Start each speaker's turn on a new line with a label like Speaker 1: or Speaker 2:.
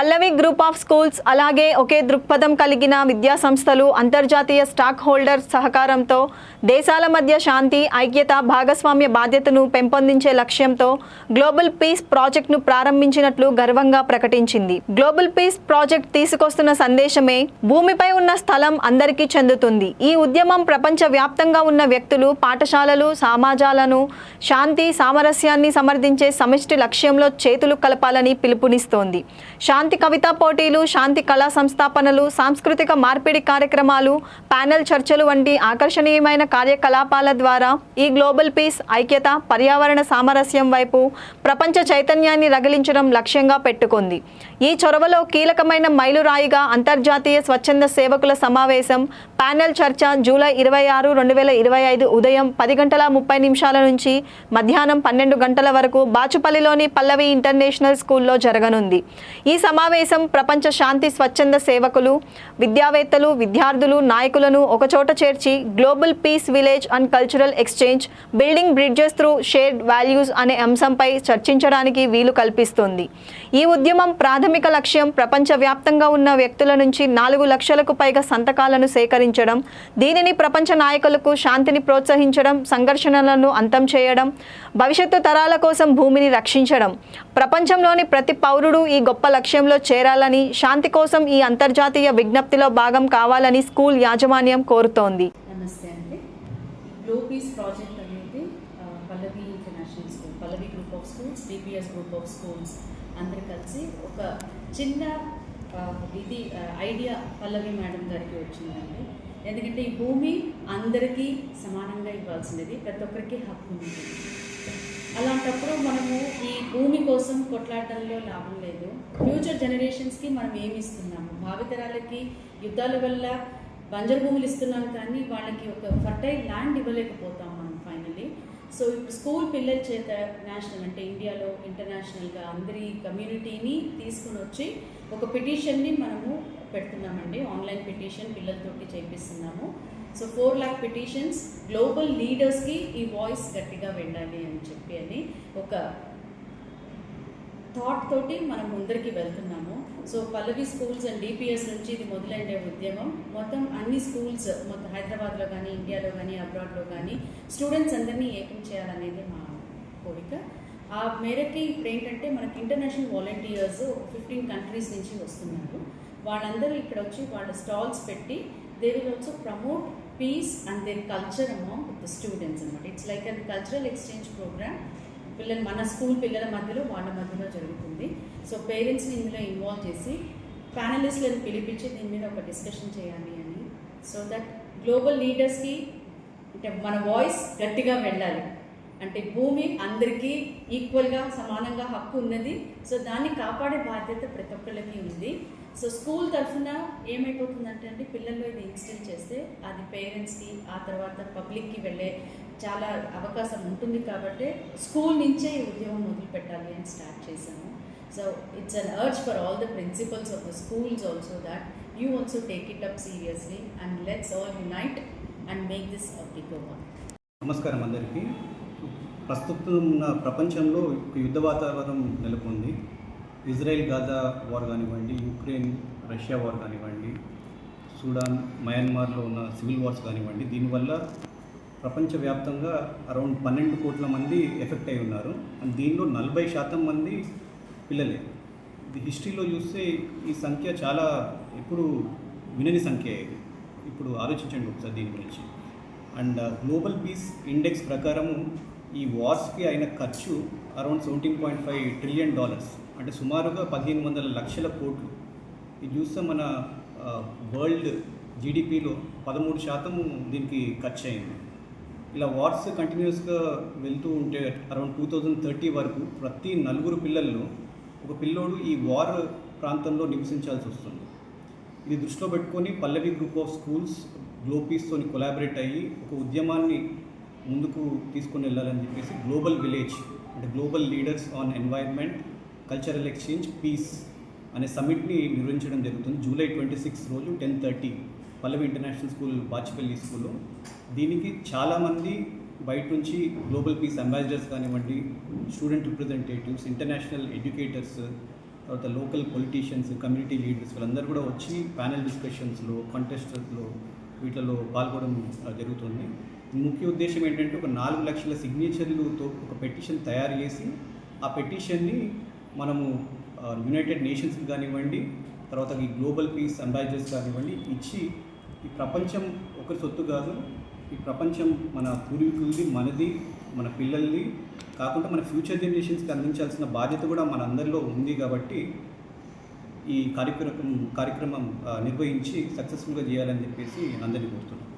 Speaker 1: Pallavi group of schools అలాగే ఒకే దృక్పథం కలిగిన విద్యా సంస్థలు అంతర్జాతీయ స్టాక్ హోల్డర్ సహకారంతో దేశాల మధ్య శాంతి ఐక్యత భాగస్వామ్య బాధ్యతను పెంపొందించే లక్ష్యంతో గ్లోబల్ పీస్ ప్రాజెక్ట్ను ప్రారంభించినట్లు గర్వంగా ప్రకటించింది. గ్లోబల్ పీస్ ప్రాజెక్ట్ తీసుకొస్తున్న సందేశమే భూమిపై ఉన్న స్థలం అందరికీ చెందుతుంది. ఈ ఉద్యమం ప్రపంచ వ్యాప్తంగా ఉన్న వ్యక్తులు పాఠశాలలు సమాజాలను శాంతి సామరస్యాన్ని సమర్థించే సమిష్టి లక్ష్యంలో చేతులు కలపాలని పిలుపునిస్తోంది. శాంతి కవితా పోటీలు శాంతి కళా సంస్థాపనలు సాంస్కృతిక మార్పిడి కార్యక్రమాలు ప్యానెల్ చర్చలు వంటి ఆకర్షణీయమైన కార్యకలాపాల ద్వారా ఈ గ్లోబల్ పీస్ ఐక్యత పర్యావరణ సామరస్యం వైపు ప్రపంచ చైతన్యాన్ని రగిలించడం లక్ష్యంగా పెట్టుకుంది. ఈ చొరవలో కీలకమైన మైలురాయిగా అంతర్జాతీయ స్వచ్ఛంద సేవకుల సమావేశం ప్యానెల్ చర్చ జూలై ఇరవై ఆరు రెండు వేల ఇరవై ఐదు ఉదయం పది గంటల ముప్పై నిమిషాల నుంచి మధ్యాహ్నం పన్నెండు గంటల వరకు బాచుపల్లిలోని పల్లవి ఇంటర్నేషనల్ స్కూల్లో జరగనుంది. ఈ సమావేశం ప్రపంచ శాంతి స్వచ్ఛంద సేవకులు విద్యావేత్తలు విద్యార్థులు నాయకులను ఒకచోట చేర్చి global peace village and cultural exchange building bridges through shared values అనే అంశంపై చర్చించడానికి వీలు కల్పిస్తుంది. ఈ ఉద్యమం ప్రాథమిక లక్ష్యం ప్రపంచవ్యాప్తంగా ఉన్న వ్యక్తుల నుంచి నాలుగు లక్షలకు పైగా సంతకాలను సేకరించడం దీనిని ప్రపంచ నాయకులకు శాంతిని ప్రోత్సహించడం సంఘర్షణలను అంతం చేయడం భవిష్యత్తు తరాల కోసం భూమిని రక్షించడం. ప్రపంచంలోని ప్రతి పౌరుడు ఈ గొప్ప లక్ష్యంలో చేరాలని శాంతి కోసం ఈ అంతర్జాతీయ విజ్ఞప్తిలో భాగం కావాలని స్కూల్ యాజమాన్యం కోరుతోంది.
Speaker 2: నమస్తే అండి. గ్లో పీస్ ప్రాజెక్ట్ అనేది Pallavi international school Pallavi group of schools DPS group of schools అందరు కలిసి ఒక చిన్న ఇది ఐడియా పల్లవి మేడం గారికి వచ్చిందండి. ఎందుకంటే ఈ భూమి అందరికీ సమానంగా ఇవ్వాల్సినది ప్రతి ఒక్కరికి హక్కు ఉంటుంది. అలాంటప్పుడు మనము ఈ భూమి కోసం కొట్లాటంలో లాభం లేదు. ఫ్యూచర్ జనరేషన్స్కి మనం ఏమి ఇస్తున్నాము? భావితరాలకి యుద్ధాల వల్ల బంజరు భూములు ఇస్తున్నాం కానీ వాళ్ళకి ఒక ఫర్టైల్ ల్యాండ్ ఇవ్వలేకపోతాం మనం ఫైనలీ సో ఇప్పుడు స్కూల్ పిల్లల చేత నేషనల్ అంటే ఇండియాలో ఇంటర్నేషనల్గా అందరి కమ్యూనిటీని తీసుకుని వచ్చి ఒక పిటిషన్ని మనము పెడుతున్నామండి. ఆన్లైన్ పిటిషన్ పిల్లలతోటి చేపిస్తున్నాము. So four lakh petitions global లీడర్స్కి ఈ వాయిస్ గట్టిగా వెళ్ళాలి అని చెప్పి అని ఒక థాట్ తోటి మనం ముందరికి వెళ్తున్నాము. So Pallavi schools and DPS నుంచి ఇది మొదలైన ఉద్యమం. మొత్తం అన్ని స్కూల్స్ మొత్తం హైదరాబాద్లో కానీ ఇండియాలో కానీ అబ్రాడ్లో కానీ స్టూడెంట్స్ అందరినీ ఏకం చేయాలనేది మా కోరిక. ఆ మేరకి ఇప్పుడు ఏంటంటే మనకి ఇంటర్నేషనల్ వాలంటీర్స్ ఫిఫ్టీన్ కంట్రీస్ నుంచి వస్తున్నారు. వాళ్ళందరూ ఇక్కడ వచ్చి వాళ్ళ స్టాల్స్ పెట్టి they will also promote peace and their culture among the students అనమాట it's like a cultural exchange programme పిల్లలు మన స్కూల్ పిల్లల మధ్యలో వాళ్ళ మధ్యలో జరుగుతుంది. సో పేరెంట్స్ని ఇందులో ఇన్వాల్వ్ చేసి ప్యానలిస్ట్లను పిలిపించి దీని మీద ఒక డిస్కషన్ చేయాలి అని. సో దట్ గ్లోబల్ లీడర్స్కి అంటే మన వాయిస్ గట్టిగా వెళ్ళాలి. అంటే భూమి అందరికీ ఈక్వల్గా సమానంగా హక్కు ఉన్నది. సో దాన్ని కాపాడే బాధ్యత ప్రతి ఒక్కళ్ళకి ఉంది. సో స్కూల్ తరఫున ఏమైపోతుందంటే అండి పిల్లల్లో ఇది ఇన్స్టిల్ చేస్తే అది పేరెంట్స్కి ఆ తర్వాత పబ్లిక్కి వెళ్ళే చాలా అవకాశం ఉంటుంది కాబట్టి స్కూల్ నుంచే ఈ ఉద్యమం మొదలు పెట్టాలి అని స్టార్ట్ చేశాము. So it's an urge for all the principals of the schools also that you also take it up seriously and let's all unite and make this a
Speaker 3: నమస్కారం అందరికీ. ప్రస్తుతం ఉన్న ప్రపంచంలో యుద్ధ వాతావరణం నెలకొంది. ఇజ్రాయెల్ గాజా వార్ కానివ్వండి యుక్రెయిన్ రష్యా వార్ కానివ్వండి సూడాన్ మయన్మార్లో ఉన్న సివిల్ వార్స్ కానివ్వండి దీనివల్ల ప్రపంచవ్యాప్తంగా అరౌండ్ పన్నెండు కోట్ల మంది ఎఫెక్ట్ అయి ఉన్నారు. అండ్ దీనిలో నలభై శాతం మంది పిల్లలే. ఇది హిస్టరీలో చూస్తే ఈ సంఖ్య చాలా ఎప్పుడు వినని సంఖ్య ఇది. ఇప్పుడు ఆలోచించండి ఒకసారి దీని గురించి. అండ్ గ్లోబల్ పీస్ ఇండెక్స్ ప్రకారము ఈ వార్స్కి అయిన ఖర్చు around seventeen point five trillion dollars. అంటే సుమారుగా పదిహేను వందల లక్షల కోట్లు. ఇది చూస్తే మన వరల్డ్ జీడిపిలో పదమూడు శాతం దీనికి ఖర్చు అయింది. ఇలా వార్స్ కంటిన్యూస్గా వెళ్తూ ఉంటే అరౌండ్ టూ థౌజండ్ థర్టీ వరకు ప్రతి నలుగురు పిల్లల్లో ఒక పిల్లోడు ఈ వార్ ప్రాంతంలో నివసించాల్సి వస్తుంది. ఇది దృష్టిలో పెట్టుకొని పల్లవి గ్రూప్ ఆఫ్ స్కూల్స్ గ్లోపీస్తో కొలాబరేట్ అయ్యి ఒక ఉద్యమాన్ని ముందుకు తీసుకుని వెళ్ళాలని చెప్పేసి గ్లోబల్ విలేజ్ అంటే global leaders on environment cultural exchange peace అనే సమ్మిట్ని నిర్వహించడం జరుగుతుంది జూలై ట్వంటీ సిక్స్ రోజు ten thirty Pallavi international school Bachupally స్కూల్లో దీనికి చాలామంది బయట నుంచి గ్లోబల్ పీస్ అంబాసిడర్స్ కానివ్వండి స్టూడెంట్ రిప్రజెంటేటివ్స్ ఇంటర్నేషనల్ ఎడ్యుకేటర్స్ తర్వాత లోకల్ పొలిటీషియన్స్ కమ్యూనిటీ లీడర్స్ వీళ్ళందరూ కూడా వచ్చి ప్యానెల్ డిస్కషన్స్లో కంటెస్టర్స్లో వీటిలో పాల్గొనడం జరుగుతుంది. ముఖ్య ఉద్దేశం ఏంటంటే ఒక నాలుగు లక్షల సిగ్నేచర్లతో ఒక పెటిషన్ తయారు చేసి ఆ పెటిషన్ని మనము యునైటెడ్ నేషన్స్కి కానివ్వండి తర్వాత ఈ గ్లోబల్ పీస్ అంబాసిడర్స్ కానివ్వండి ఇచ్చి ఈ ప్రపంచం ఒకరి సొత్తు కాదు. ఈ ప్రపంచం మన పూర్వీకులది మనది మన పిల్లలది. కాకుండా మన ఫ్యూచర్ జనరేషన్స్కి అందించాల్సిన బాధ్యత కూడా మన అందరిలో ఉంది కాబట్టి ఈ కార్యక్రమం కార్యక్రమం నిర్వహించి సక్సెస్ఫుల్గా చేయాలని చెప్పేసి అందరినీ కోరుతున్నాను.